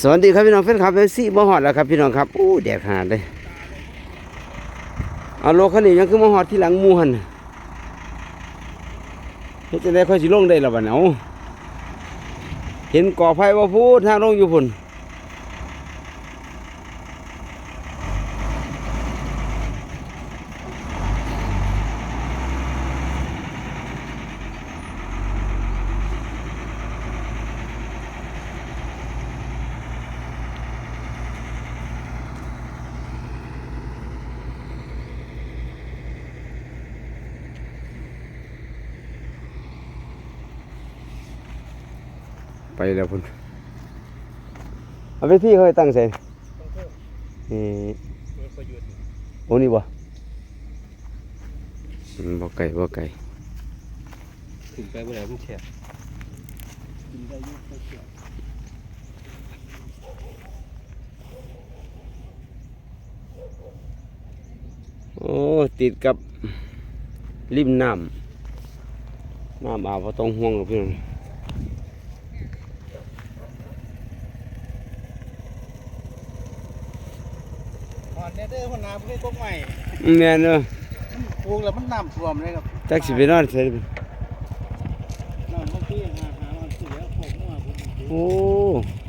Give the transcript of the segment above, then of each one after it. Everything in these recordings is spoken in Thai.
สวัสดีครับพี่น้องแฟนคลับเอฟซีบ่ฮอดแล้วครับพี่น้องครับอู้แดดหาดเลยเอาโลคันนี้ยังคือมาฮอดที่หลังมู่หั่นเฮ็ดจะได้ค่อยสิลงได้ละบัดนี้เอาเห็นก่อไฟบ่พูดทางลงอยู่พุ่น ไปแล้วพุ่นเอาไปที่เขาให้ตั้งใส่นี่โอ้นี่บ่อืมบ่ไก่บ่ไก่ถึงไปเมื่อไหร่มันแฉะโอ้ติดกับริมน้ำน้ำอาบบ่ต้องห่วงหรอกพี่น้อง หอนเนี่ยเด้อคนน้ำเพิ่งกกใหม่อืมแม่นเด้อปลูกแล้วมันน้ำท่วมเลยครับจักสิไปนอนใส่น้ำบางทีหาหาวันเสียผมเมื่อผมโอ้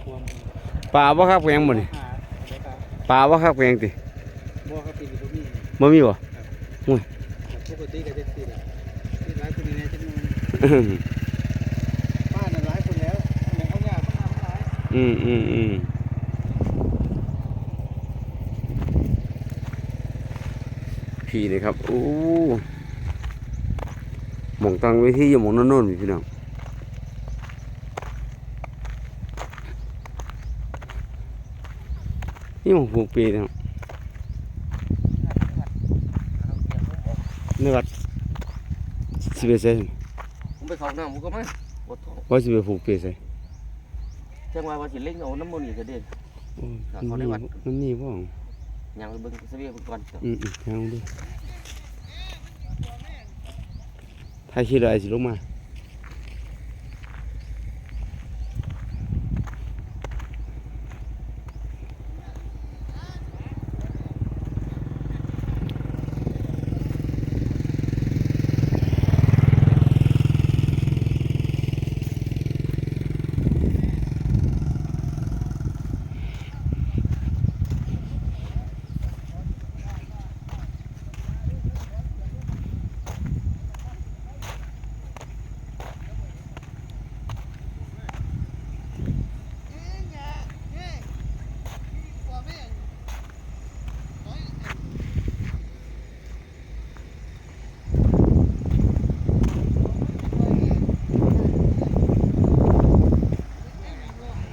ท่วมป่าบ่คักแพงบ่นี่หาอะไรครับป่าบ่คักแพงติบ่ครับตีอยู่ตรงนี้บ่มีบ่ครับปกติก็จะตีแหละตีหลายคนในจำนวนบ้านน่ะหลายคนแล้วแม่เขายากเขาน้ำหลาย อืมอืมอืม พี่นี่ครับโอ้หมองตังไว้ที่อยู่หมองโน่นๆนี่พี่น้องนี่หมองผูกปีนะครับนี่วัดสิไปใส่ผมไปเขาน้ำผมก็มาปวดท้องว่าสิไปผูกปีใส่จังหวะว่าสิเล่งเอาน้ำมันนี่ก็เด่นโอ้ยครับเขาได้วัดมันนี่บ่ยัง ยังเบิ่งเสบียงก่อนอืมยังดูถ้าคิดอะไรสิลงมา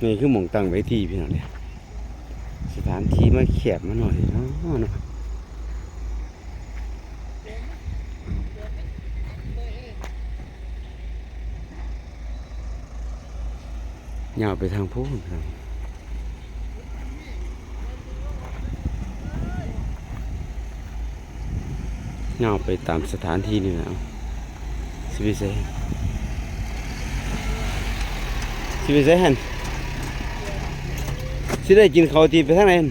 นี่คือหมองตั้งไว้ที่พี่น้องเนี่ยสถานที่มาแคบมาหน่อยเนาะเนาะยาวไปทางพูนครับยาวไปตามสถานที่นี่และสิไปใส่สิไปใส่หัน สิได้กินข้าวตีไปทางไหนหั่น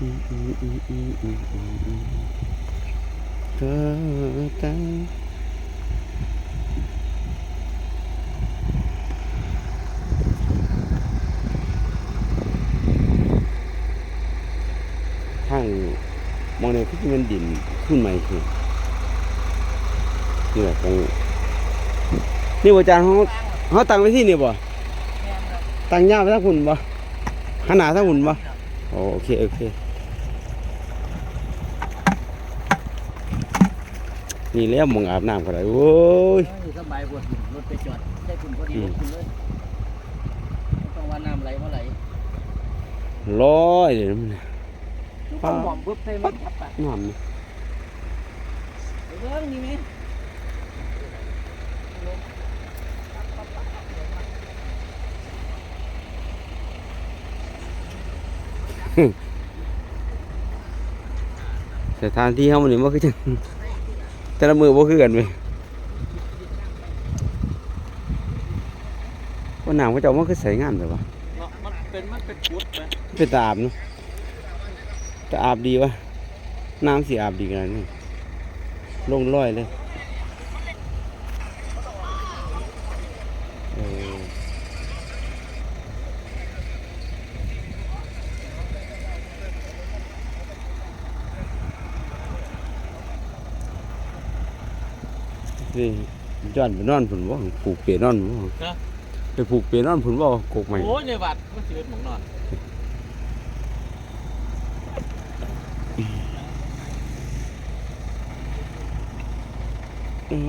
อืมอืมอืมอืมอืมอืมอืมเธอตาทาง มองในคือเงินดินขึ้นใหม่คือนี่แหละตรงนี่ว่าอาจารย์เขาเขาตั้งไว้ที่นี่บ่ตั้งยาวไปทางหุ่นบ่ขนาดทางหุ่นบ่โอโอเคโอเคนี่แล้วหมองอาบน้ำก็ได้โอ้ยสบายปวดรถไปจอดใช่คุณพอดีรถคุณเลยต้องว่าน้ำไหลเมื่อไหร่ร้อยเลยนะมัน ทุกคนหอมปุ๊บใส่มันปั๊บไปน้ำนี่เรื่องนี้ไหมสถานที่เฮานี่มันคือจังแต่ละมือบ่คือกันเว้ยว่าน้ำเขาเจ้ามันคือใสงามแต่ว่าเนาะมันเป็นมันเป็นกุดไหมเป็นตาอาบเนาะ ตาอาบดีวะน้ำสิอาบดีขนาดนี้ลงร้อยเลยเออนี่ย้อนไปนอนผุนว่าผูกเปียนอนบ่นะไปผูกเปียนอนผุนว่ากกใหม่โอ้ยในวัดมันสิเป็นหมองนอน โอ้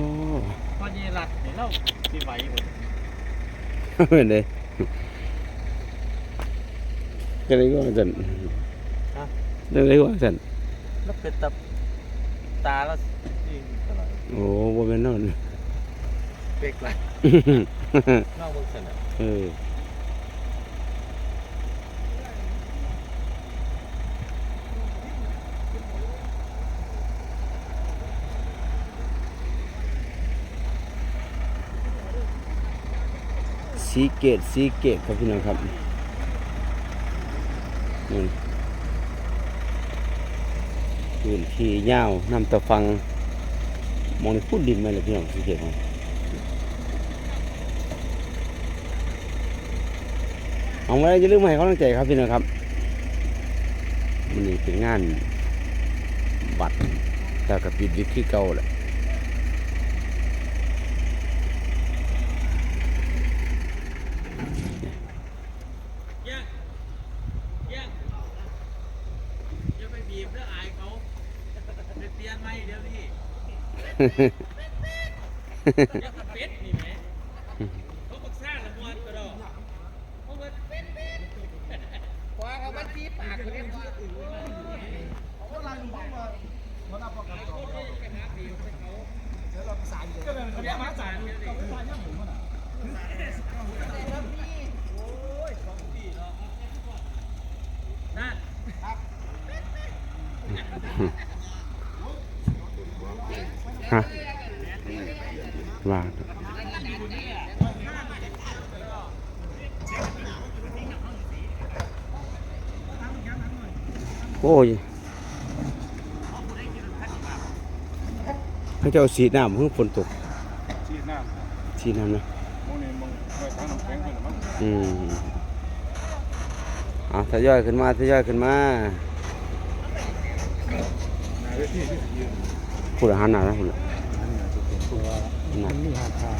พอเยรัดนี่เราสิไหวบ่เป็นเลยก็เลยว่าสันก็เลยว่าสันแล้วเป็นตาตาแล้วยิงตลอดโอ้บ่เป็นนอนเป๊กเลยนอกเบิ่งซั่นน่ะเออ สีเกตสีเกตครับพี่น้องครับนี่พื้นที่ยาวน้ำตะฟัง มองในพุ่นดินไหมล่ะพี่น้องสีเกตของเอาไว้จะลืมให้เขาตั้งใจครับพี่น้องครับมันนี่เป็นงานบัตรแต่กับปิดวิกที่เก่าแหละ ปิด ว่าโอ้ยให้เจ้าสีน้ำเพิ่งฝนตกชีน้ำครับสีน้ำนะโมนี่มึงไว้ทั้งน้ำแข็งไปหรือมั้งอืมเอาทยอยขึ้นมาทยอยขึ้นมาในเวทีที่ยืนพูดอาหารหนาแล้วพูดละ มันมีหาคา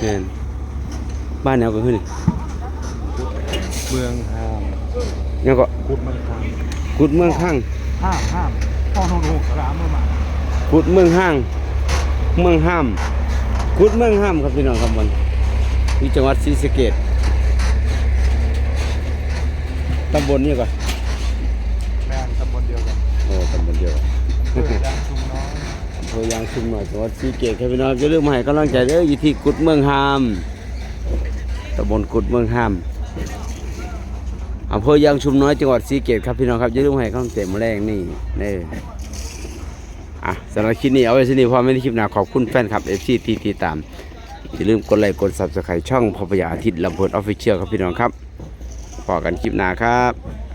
เน่นบ้านแนวก็ขึ้นนี่เมืองหามเนี่ยก็กุดเมืองหามกุดเมืองข้างห้ามห้ามพ่อทองโรงสลามเมื่อมากุดเมืองห้าง เมืองห้ามกุดเมืองห้ามครับพี่น้องครับมันที่จังหวัดศรีสะเกษตำบลนี่ก่อนแมนตำบลเดียวกันโอ้ตำบลเดียวกัน เพื่อยางชุมน้อยอำเภอยางชุมหน่อยจังหวัดศรีเกษครับพี่น้องจะเรื่องให้กำลังใจเด้ออยู่ที่กุดเมืองห้ามตำบลกุดเมืองห้ามอำเภอยางชุมน้อยจังหวัดศรีเกษครับพี่น้องครับจะเรื่องให้กำลังใจมาแรงนี่นี่อะสำหรับคลิปนี้เอาไว้ที่นี่พอไม่ได้คลิปหนาขอบคุณแฟนคลับเอฟซีที่ติดตามอย่าลืมกดไลค์กด subscribe ช่องพอพยาอาทิตย์ลำเพลินออฟฟิเชียลครับพี่น้องครับพอกันคลิปหน้าครับ